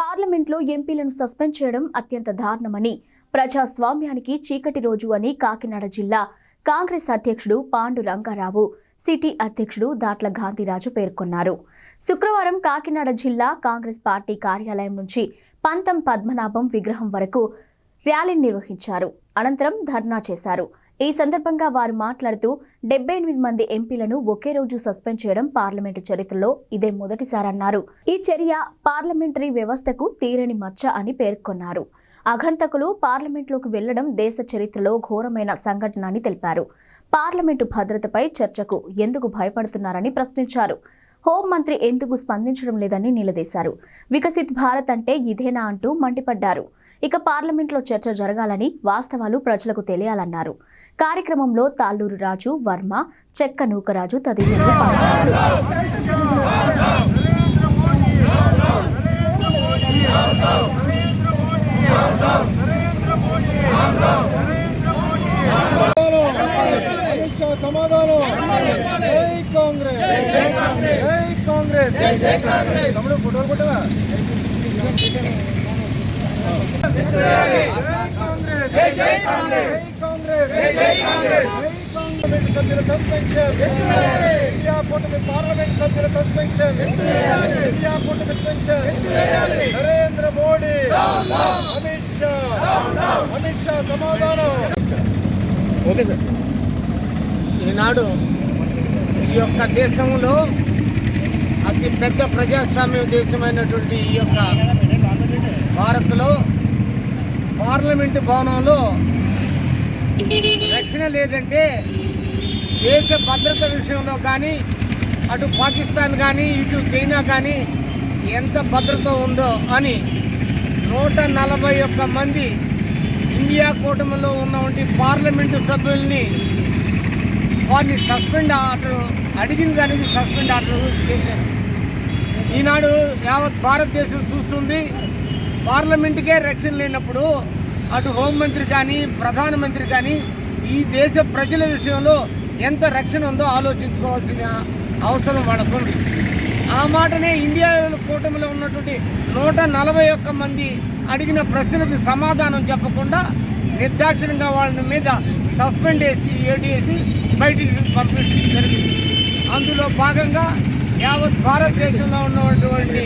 పార్లమెంట్లో ఎంపీలను సస్పెండ్ చేయడం అత్యంత దారుణమని ప్రజాస్వామ్యానికి చీకటి రోజు అని కాకినాడ జిల్లా కాంగ్రెస్ అధ్యక్షుడు పాండు రంగారావు సిటీ అధ్యక్షుడు దాట్ల గాంధీరాజు పేర్కొన్నారు. శుక్రవారం కాకినాడ జిల్లా కాంగ్రెస్ పార్టీ కార్యాలయం నుంచి పంతం పద్మనాభం విగ్రహం వరకు ర్యాలీ నిర్వహించారు. అనంతరం ధర్నా చేశారు. ఈ సందర్భంగా వారు మాట్లాడుతూ డెబ్బై ఎనిమిది మంది ఎంపీలను ఒకే రోజు సస్పెండ్ చేయడం పార్లమెంటు చరిత్రలో ఇదే మొదటిసారన్నారు. ఈ చర్య పార్లమెంటరీ వ్యవస్థకు తీరని మచ్చ అని పేర్కొన్నారు. అఘంతకులు పార్లమెంట్లోకి వెళ్ళడం దేశ చరిత్రలో ఘోరమైన సంఘటన అని తెలిపారు. పార్లమెంటు భద్రతపై చర్చకు ఎందుకు భయపడుతున్నారని ప్రశ్నించారు. హోంమంత్రి ఎందుకు స్పందించడం లేదని నిలదీశారు. వికసిత్ భారత్ అంటే ఇదేనా అంటూ మండిపడ్డారు. ఇక పార్లమెంట్లో చర్చ జరగాలని వాస్తవాలు ప్రజలకు తెలియాలన్నారు. కార్యక్రమంలో తాళ్ళూరు రాజు వర్మ చెక్క నూకరాజు తదితరులు పాల్గొన్నారు. సమాధానం కాంగ్రెస్. కాంగ్రెస్. కాంగ్రెస్. తమ్ముడు ఫోటోలు కొట్టవా? పార్లమెంట్ సభ్యుల సస్పెన్షన్ పార్లమెంట్ సభ్యుల నరేంద్ర మోడీ అమిత్ షా అమిత్ షా సమాధానం ఓకే సార్. ఈనాడు ఈ యొక్క దేశంలో అతి పెద్ద ప్రజాస్వామ్య దేశమైనటువంటి ఈ యొక్క భారత్లో పార్లమెంటు భవనంలో రక్షణ లేదంటే దేశ భద్రత విషయంలో కానీ అటు పాకిస్తాన్ కానీ ఇటు చైనా కానీ ఎంత భద్రత ఉందో అని నూట నలభై ఒక్క మంది ఇండియా కూటమిలో ఉన్నటువంటి పార్లమెంటు సభ్యుల్ని వారిని సస్పెండ్ ఆర్డర్ అడిగిన దానికి సస్పెండ్ ఆర్డర్ చేశారు. ఈనాడు యావత్ భారతదేశం చూస్తుంది పార్లమెంటుకే రక్షణ లేనప్పుడు అటు హోంమంత్రి కానీ ప్రధానమంత్రి కానీ ఈ దేశ ప్రజల విషయంలో ఎంత రక్షణ ఉందో ఆలోచించుకోవాల్సిన అవసరం వాళ్ళకుంది. ఆ మాటనే ఇండియా కూటమిలో ఉన్నటువంటి నూట నలభై ఒక్క మంది అడిగిన ప్రశ్నలకు సమాధానం చెప్పకుండా నిర్దాక్షిణ్యంగా వాళ్ళ మీద సస్పెండ్ చేసి ఏడేసి బయటికి పంపించడం జరిగింది. అందులో భాగంగా యావత్ భారతదేశంలో ఉన్నటువంటి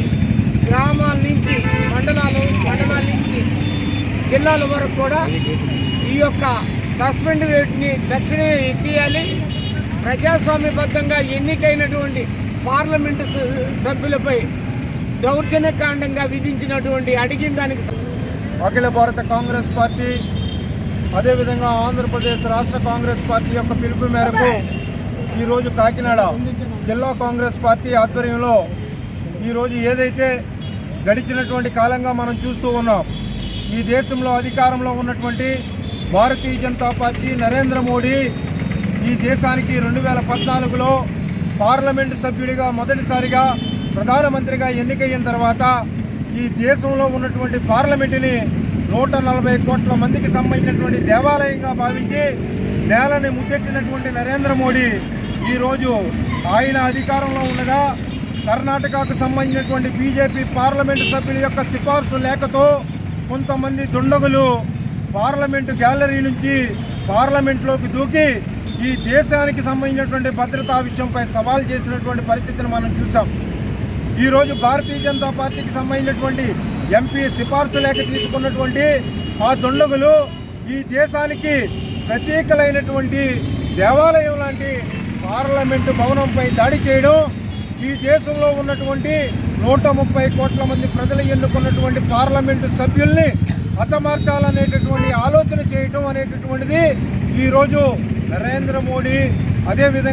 గ్రామాల నుంచి నుంచి జిల్లాల వరకు కూడా ఈ యొక్క సస్పెండ్ వేటిని తక్షణమే ఎత్తియాలి. ప్రజాస్వామ్యబద్ధంగా ఎన్నికైనటువంటి పార్లమెంటు సభ్యులపై దౌర్జన్యకాండంగా విధించినటువంటి అడిగిన దానికి అఖిల భారత కాంగ్రెస్ పార్టీ అదేవిధంగా ఆంధ్రప్రదేశ్ రాష్ట్ర కాంగ్రెస్ పార్టీ యొక్క పిలుపు మేరకు ఈరోజు కాకినాడ జిల్లా కాంగ్రెస్ పార్టీ ఆధ్వర్యంలో ఈరోజు ఏదైతే గడిచినటువంటి కాలంగా మనం చూస్తూ ఉన్నాం ఈ దేశంలో అధికారంలో ఉన్నటువంటి భారతీయ జనతా పార్టీ నరేంద్ర మోడీ ఈ దేశానికి రెండు వేల పద్నాలుగులో పార్లమెంటు సభ్యుడిగా మొదటిసారిగా ప్రధానమంత్రిగా ఎన్నికయిన తర్వాత ఈ దేశంలో ఉన్నటువంటి పార్లమెంటుని నూట నలభై కోట్ల మందికి సంబంధించినటువంటి దేవాలయంగా భావించి నేలని ముద్దెట్టినటువంటి నరేంద్ర మోడీ ఈరోజు ఆయన అధికారంలో ఉండగా కర్ణాటకకు సంబంధించినటువంటి బీజేపీ పార్లమెంటు సభ్యుల యొక్క సిఫార్సు లేఖతో కొంతమంది దుండగులు పార్లమెంటు గ్యాలరీ నుంచి పార్లమెంట్లోకి దూకి ఈ దేశానికి సంబంధించినటువంటి భద్రతా విషయంపై సవాల్ చేసినటువంటి పరిస్థితిని మనం చూసాం ఈరోజు భారతీయ జనతా పార్టీకి సంబంధించినటువంటి ఎంపీ సిఫార్సు లేఖ తీసుకున్నటువంటి ఆ దుండగులు ఈ దేశానికి ప్రత్యేకలైనటువంటి దేవాలయం లాంటి పార్లమెంటు భవనంపై దాడి చేయడం ఈ దేశంలో ఉన్నటువంటి నూట ముప్పై కోట్ల మంది ప్రజలు ఎన్నుకున్నటువంటి పార్లమెంటు సభ్యుల్ని హతమార్చాలనేటటువంటి ఆలోచన చేయటం అనేటటువంటిది ఈరోజు నరేంద్ర మోడీ అదేవిధంగా